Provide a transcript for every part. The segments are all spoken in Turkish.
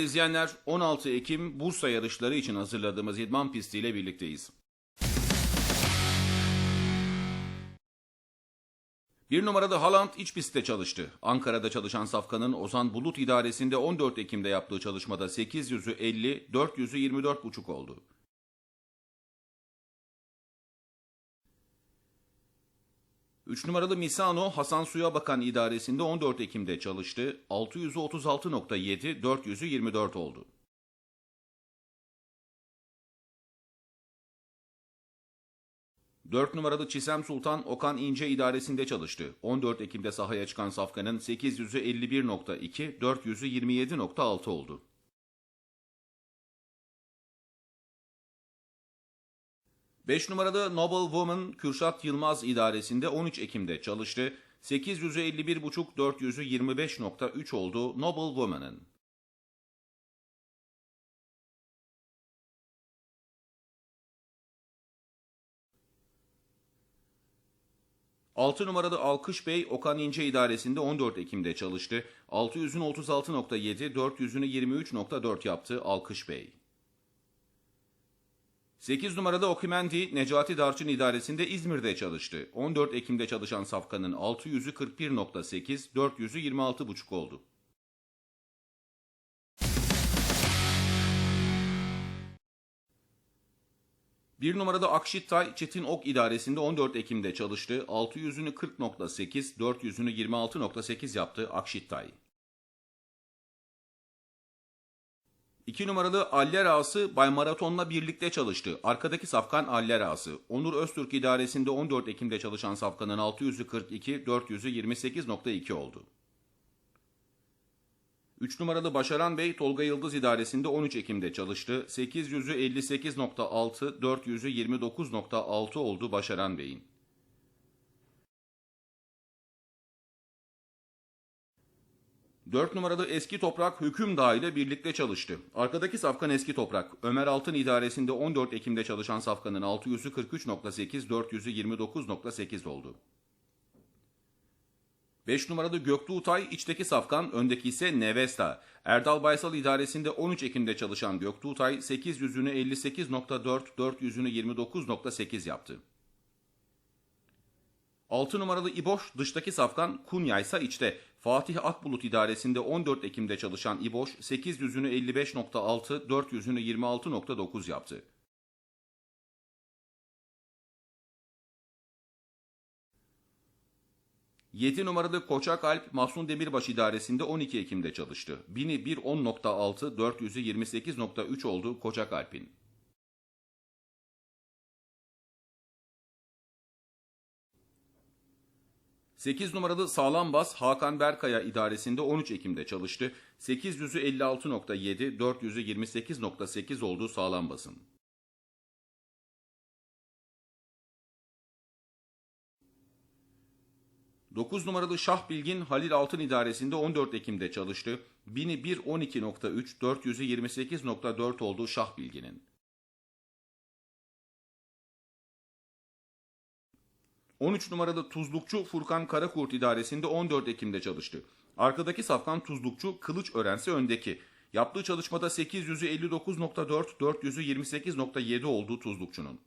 Değerli izleyenler 16 Ekim Bursa yarışları için hazırladığımız idman pistiyle birlikteyiz. Bir numarada Haaland iç pistte çalıştı. Ankara'da çalışan Safkan'ın Ozan Bulut idaresinde 14 Ekim'de yaptığı çalışmada 800'ü 50, 400'ü 24,5 oldu. Üç numaralı Misano Hasan Suya Bakan idaresinde 14 Ekim'de çalıştı. 600'ü 36.7, 400'ü 24 oldu. Dört numaralı Çisem Sultan Okan İnce idaresinde çalıştı. 14 Ekim'de sahaya çıkan Safkan'ın 800'ü 51.2, 400'ü 27.6 oldu. Beş numaralı Noble Woman Kürşat Yılmaz idaresinde 13 Ekim'de çalıştı. 800'ü 51.5, 400'ü 25.3 oldu Noble Woman'ın. Altı numaralı Alkış Bey Okan İnce idaresinde 14 Ekim'de çalıştı. 600'ün 36.7, 400'ünü 23.4 yaptı Alkış Bey. 8 numarada Okumendi Necati Darçın idaresinde İzmir'de çalıştı. 14 Ekim'de çalışan Safkan'ın 600'ü 41.8, 400'ü 26.5 oldu. Bir numarada Akşittay Çetin Ok idaresinde 14 Ekim'de çalıştı. 600'ünü 40.8, 400'ünü 26.8 yaptı Akşittay. 2 numaralı Aller Ağası Bay Maraton'la birlikte çalıştı. Arkadaki Safkan Aller Ağası. Onur Öztürk idaresinde 14 Ekim'de çalışan Safkan'ın 600'ü 42, 400'ü 28.2 oldu. 3 numaralı Başaran Bey Tolga Yıldız idaresinde 13 Ekim'de çalıştı. 800'ü 58.6, 400'ü 29.6 oldu Başaran Bey'in. Dört numaralı Eski Toprak Hükümdağ ile birlikte çalıştı. Arkadaki Safkan Eski Toprak, Ömer Altın idaresinde 14 Ekim'de çalışan Safkan'ın 600'ü 43.8, 400'ü 29.8 oldu. 5 numaralı Göktuğ Tay içteki Safkan, öndeki ise Nevesta. Erdal Baysal idaresinde 13 Ekim'de çalışan Göktuğ Tay 800'ünü 58.4, 400'ünü 29.8 yaptı. 6 numaralı İboş dıştaki safkan Kunya ise içte. Fatih Akbulut idaresinde 14 Ekim'de çalışan İboş 800'ünü 55.6, 400'ünü 26.9 yaptı. Yedi numaralı Koçak Alp Mahsun Demirbaş idaresinde 12 Ekim'de çalıştı. 1000'i 1.10.6, 400'ü 28.3 oldu Koçak Alp'in. 8 numaralı Sağlam Bas Hakan Berkaya idaresinde 13 Ekim'de çalıştı. 800'ü 56.7, 400'ü 28.8 olduğu Sağlam Bas'ın. Dokuz numaralı Şah Bilgin Halil Altın idaresinde 14 Ekim'de çalıştı. 1000'i 1.12.3, 400'ü 28.4 olduğu Şah Bilgin'in. 13 numaralı Tuzlukçu Furkan Karakurt idaresinde 14 Ekim'de çalıştı. Arkadaki safkan Tuzlukçu Kılıç Örense öndeki. Yaptığı çalışmada 800'ü 59.4, 400'ü 28.7 olduğu Tuzlukçu'nun.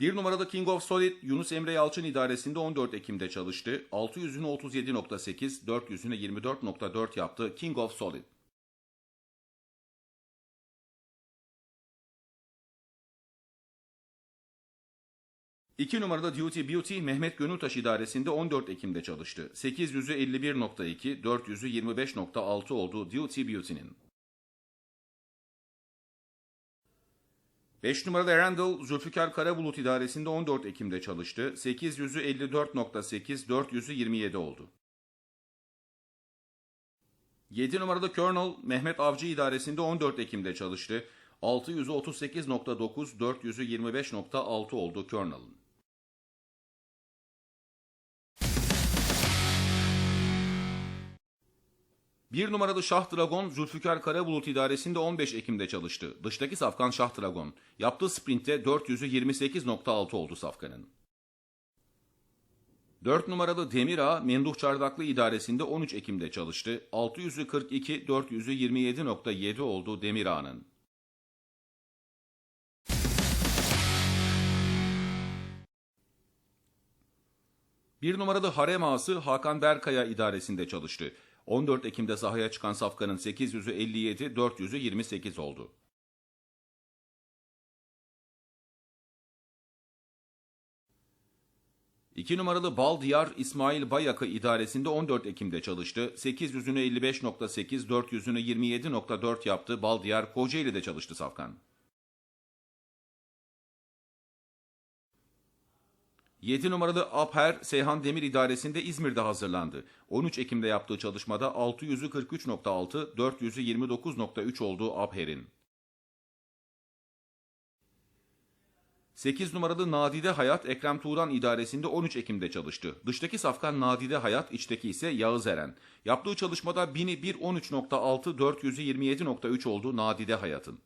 Bir numarada King of Solid Yunus Emre Yalçın idaresinde 14 Ekim'de çalıştı. 600'ünü 37.8, 400'ünü 24.4 yaptı King of Solid. İki numarada Duty Beauty Mehmet Gönültaş idaresinde 14 Ekim'de çalıştı. 800'ü 51.2, 400'ü 25.6 olduğu Duty Beauty'nin. 5 numaralı Randall Zülfikar Karabulut idaresinde 14 Ekim'de çalıştı. 800'ü 54.8, 400'ü 27 oldu. 7 numaralı Colonel Mehmet Avcı idaresinde 14 Ekim'de çalıştı. 600'ü 38.9, 400'ü 25.6 oldu Colonel'ın. Bir numaralı Şah Dragon Zülfikar Karabulut idaresinde 15 Ekim'de çalıştı. Dıştaki Safkan Şah Dragon. Yaptığı sprintte 400'ü 28.6 oldu Safkan'ın. 4 numaralı Demir Ağa Memduh Çardaklı idaresinde 13 Ekim'de çalıştı. 642 427.7 oldu Demir Ağa'nın. Bir numaralı harem ağası Hakan Berkaya idaresinde çalıştı. 14 Ekim'de sahaya çıkan safkanın 800'ü 57, 400'ü 28 oldu. İki numaralı Bal Diyar İsmail Bayakı idaresinde 14 Ekim'de çalıştı. 800'ünü 55.8, 400'ünü 27.4 yaptı. Bal Diyar Kocaeli'de çalıştı Safkan. 7 numaralı Apher Seyhan Demir idaresinde İzmir'de hazırlandı. 13 Ekim'de yaptığı çalışmada 600'ü 43.6, 400'ü 29.3 olduğu Apher'in. 8 numaralı Nadide Hayat Ekrem Tuğran idaresinde 13 Ekim'de çalıştı. Dıştaki safkan Nadide Hayat, içteki ise Yağız Eren. Yaptığı çalışmada 1000'i 113.6, 400'ü 27.3 oldu Nadide Hayat'ın.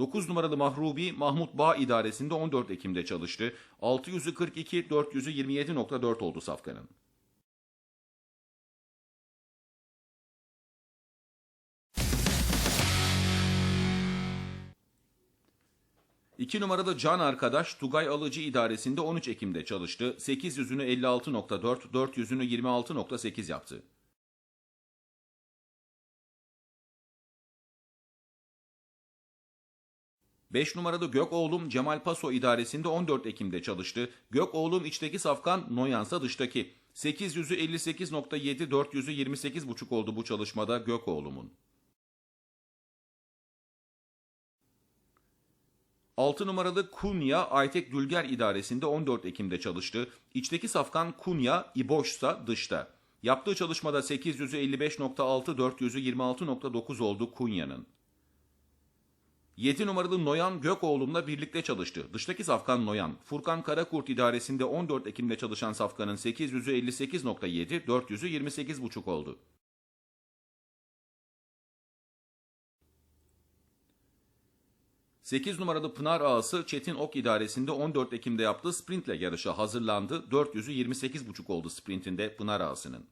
9 numaralı Mahrubi Mahmut Bağ idaresinde 14 Ekim'de çalıştı. 600'ü 42, 400'ü 27.4 oldu safkanın. İki numaralı Can Arkadaş Tugay Alıcı idaresinde 13 Ekim'de çalıştı. 800'ünü 56.4, 400'ünü 26.8 yaptı. 5 numaralı Gökoğlum Cemal Paso idaresinde 14 Ekim'de çalıştı. Gökoğlum içteki safkan, Noyansa dıştaki. 800'ü 58.7, 400'ü 28.5 oldu bu çalışmada Gökoğlum'un. 6 numaralı Kunya Aytek Dülger idaresinde 14 Ekim'de çalıştı. İçteki safkan Kunya, İboşsa dışta. Yaptığı çalışmada 800'ü 55.6, 400'ü 26.9 oldu Kunya'nın. 7 numaralı Noyan Gökoğlu'nla birlikte çalıştı. Dıştaki safkan Noyan, Furkan Karakurt idaresinde 14 Ekim'de çalışan safkanın 800'ü 58.7, 400'ü 28.5 oldu. Sekiz numaralı Pınar Ağası Çetin Ok idaresinde 14 Ekim'de yaptığı sprintle yarışa hazırlandı. 400'ü 28.5 oldu sprintinde Pınar Ağası'nın.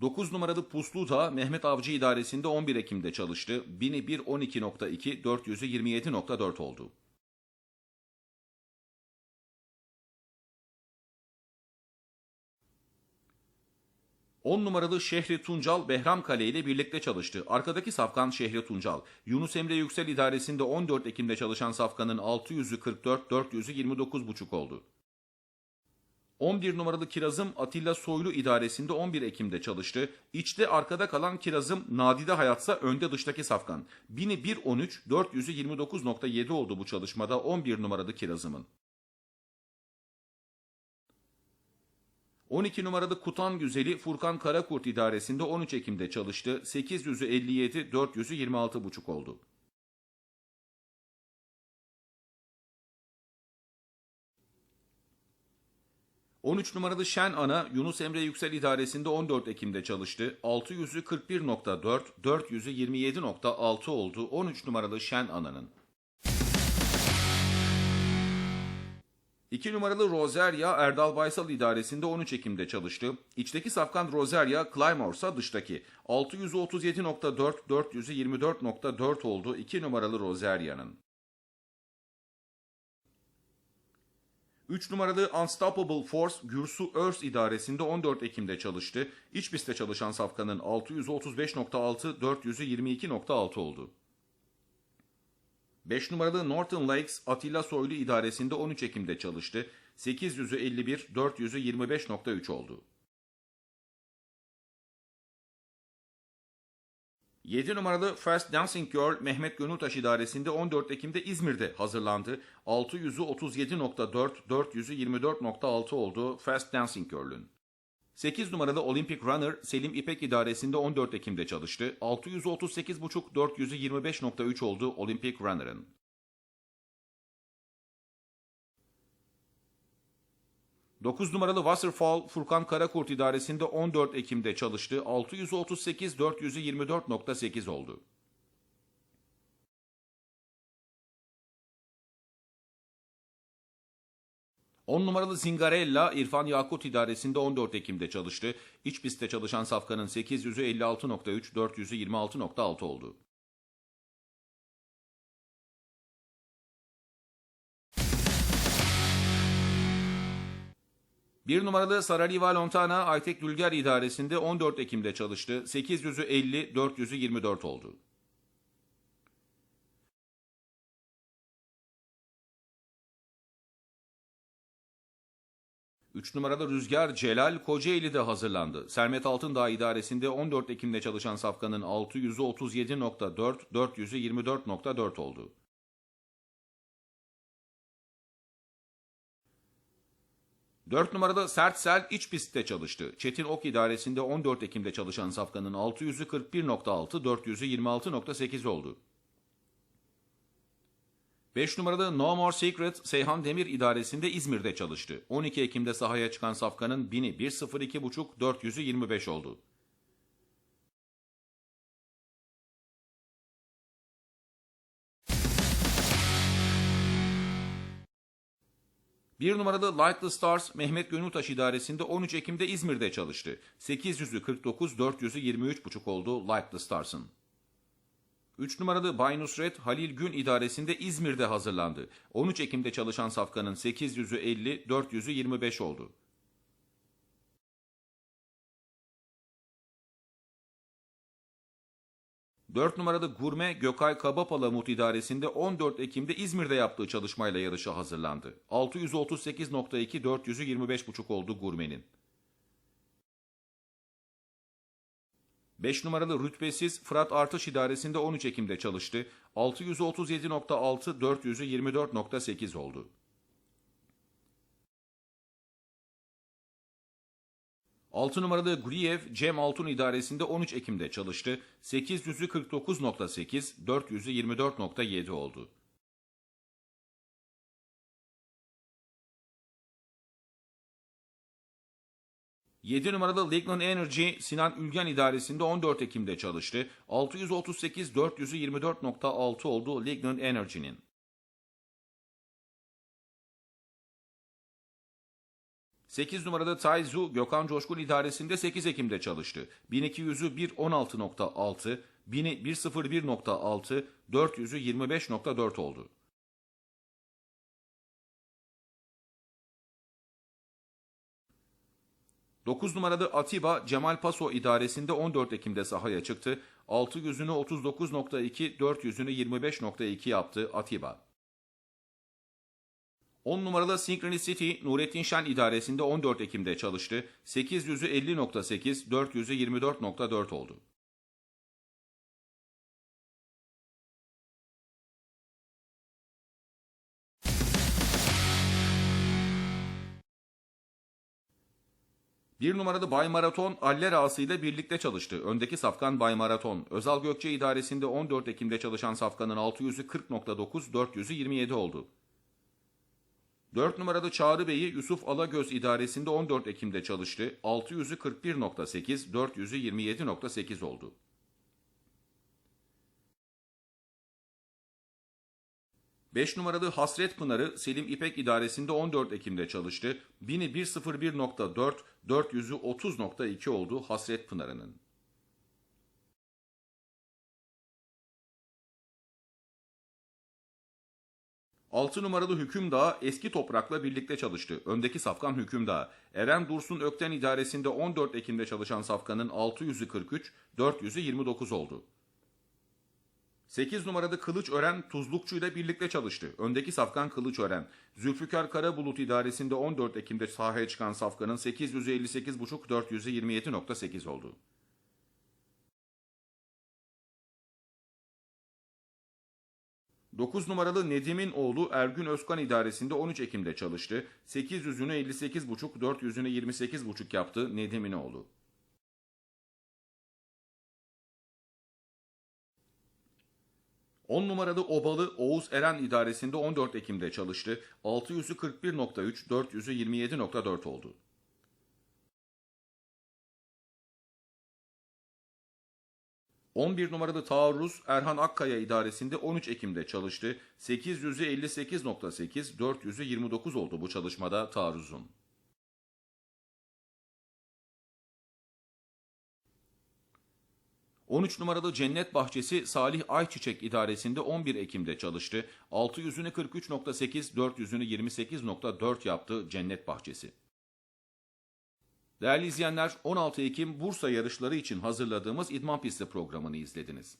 9 numaralı Puslu Dağ Mehmet Avcı idaresinde 11 Ekim'de çalıştı. 1000'i 1.12.2, 400'ü 27.4 oldu. On numaralı Şehri Tuncal Behram Kale ile birlikte çalıştı. Arkadaki safkan Şehri Tuncal. Yunus Emre Yüksel idaresinde 14 Ekim'de çalışan safkanın 600'ü 44, 400'ü 29.5 oldu. 11 numaralı kirazım Atilla Soylu idaresinde 11 Ekim'de çalıştı. İçte arkada kalan kirazım Nadide Hayatsa önde dıştaki safkan. 1000'i 1.13, 400'ü 29.7 oldu bu çalışmada 11 numaralı kirazımın. 12 numaralı Kutan Güzeli Furkan Karakurt idaresinde 13 Ekim'de çalıştı. 800'ü 57, 400'ü 26.5 oldu. 13 numaralı Şen Ana Yunus Emre Yüksel idaresinde 14 Ekim'de çalıştı. 600'ü 41.4, 400'ü 27.6 oldu 13 numaralı Şen Ana'nın. 2 numaralı Rosaria Erdal Baysal idaresinde 13 Ekim'de çalıştı. İçteki safkan Rosaria, Clymors'a dıştaki. 637.4, 400'ü 24.4 oldu 2 numaralı Rosaria'nın. 3 numaralı Unstoppable Force Gürsu Örs idaresinde 14 Ekim'de çalıştı. İç pistte çalışan safkanın 635.6, 400'ü 22.6 oldu. 5 numaralı Northern Lakes Atilla Soylu idaresinde 13 Ekim'de çalıştı. 800'ü 51, 400'ü 25.3 oldu. 7 numaralı Fast Dancing Girl Mehmet Gönültaş idaresinde 14 Ekim'de İzmir'de hazırlandı. 600'ü 37.4, 400'ü 24.6 oldu Fast Dancing Girl'ün. 8 numaralı Olympic Runner Selim İpek idaresinde 14 Ekim'de çalıştı. 600'ü 38.5, 400'ü 25.3 oldu Olympic Runner'ın. 9 numaralı Wasserfall Furkan Karakurt idaresinde 14 Ekim'de çalıştı. 638 400'ü 24.8 oldu. 10 numaralı Zingarella İrfan Yakut idaresinde 14 Ekim'de çalıştı. İç pistte çalışan Safkan'ın 800'ü 56.3, 400'ü 26.6 oldu. Bir numaralı Saraliva Lontana Aytek Dülger idaresinde 14 Ekim'de çalıştı. 800'ü 50, 400'ü 24 oldu. 3 numaralı Rüzgar Celal Kocaeli'de hazırlandı. Sermet Altındağ idaresinde 14 Ekim'de çalışan safkanın 600'ü 37.4, 400'ü 24.4 oldu. Dört numarada Sertsel iç pistte çalıştı. Çetin Ok idaresinde 14 Ekim'de çalışan safkanın 600'ü 41.6, 400'ü 26.8 oldu. 5 numarada No More Secret Seyhan Demir idaresinde İzmir'de çalıştı. 12 Ekim'de sahaya çıkan safkanın 1000'i 1.02.5, 400'ü 25 oldu. Bir numarada Light the Stars Mehmet Gönültaş idaresinde 13 Ekim'de İzmir'de çalıştı. 800'ü 49, 400'ü 23.5 oldu Light the Stars'ın. 3 numaralı Bay Nusret Halil Gün idaresinde İzmir'de hazırlandı. 13 Ekim'de çalışan safkanın 800'ü 50, 400'ü 25 oldu. Dört numaralı Gurme Gökay Kabapalamut idaresinde 14 Ekim'de İzmir'de yaptığı çalışmayla yarışa hazırlandı. 638.2 400'ü 25.5 oldu Gurme'nin. 5 numaralı rütbesiz Fırat Artış idaresinde 13 Ekim'de çalıştı. 637.6 400'ü 24.8 oldu. Altı numaralı Griyev Cem Altun idaresinde 13 Ekim'de çalıştı. 800'ü 49.8, 400'ü 24.7 oldu. 7 numaralı Lignan Energy Sinan Ülgen idaresinde 14 Ekim'de çalıştı. 638 400'ü 24.6 oldu Lignan Energy'nin. Sekiz numarada Taizu Gökhan Coşkun idaresinde 8 Ekim'de çalıştı. 1200'ü 1.16.6, 1000'i 1.01.6, 400'ü 25.4 oldu. 9 numarada Atiba Cemal Paso idaresinde 14 Ekim'de sahaya çıktı. 6 yüzünü 39.2, 4 yüzünü 25.2 yaptı Atiba. 10 numaralı Synchronicity Nurettin Şen idaresinde 14 Ekim'de çalıştı. 8 yüzü 50.8, 4 yüzü 24.4 oldu. 1 numaralı Bay Maraton Aller Ağası ile birlikte çalıştı. Öndeki safkan Bay Maraton. Özal Gökçe idaresinde 14 Ekim'de çalışan safkanın 600'ü 40.9, 400'ü 27 oldu. 4 numaralı Çağrı Bey'i Yusuf Alagöz idaresinde 14 Ekim'de çalıştı. 600'ü 41.8, 400'ü 27.8 oldu. 5 numaralı Hasret Pınarı Selim İpek idaresinde 14 Ekim'de çalıştı. 1000'i 101.4, 400'ü 30.2 oldu Hasret Pınarı'nın. Altı numaralı Hükümdağ eski toprakla birlikte çalıştı. Öndeki safkan Hükümdağ. Eren Dursun Ökten idaresinde 14 Ekim'de çalışan safkanın 600'ü 43, 400'ü 29 oldu. 8 numarada Kılıç Ören Tuzlukçu ile birlikte çalıştı. Öndeki safkan Kılıç Ören. Zülfikar Karabulut idaresinde 14 Ekim'de sahaya çıkan safkanın 858.5 427.8 oldu. Dokuz numaralı Nedim'in oğlu Ergün Özkan idaresinde 13 Ekim'de çalıştı. 800'ünü 58.5, 400'ünü 28.5 yaptı Nedim'in oğlu. 10 numaralı Obalı Oğuz Eren idaresinde 14 Ekim'de çalıştı. 600'ü 41.3, 400'ü 27.4 oldu. – 11 numaralı taarruz Erhan Akkaya idaresinde 13 Ekim'de çalıştı. 800'ü 58.8, 400'ü 29 oldu bu çalışmada taarruzun. ...13 numaralı Cennet Bahçesi Salih Ayçiçek idaresinde 11 Ekim'de çalıştı. 600'ünü 43.8, 400'ünü 28.4 yaptı Cennet Bahçesi. Değerli izleyenler 16 Ekim Bursa yarışları için hazırladığımız İdman Pisti programını izlediniz.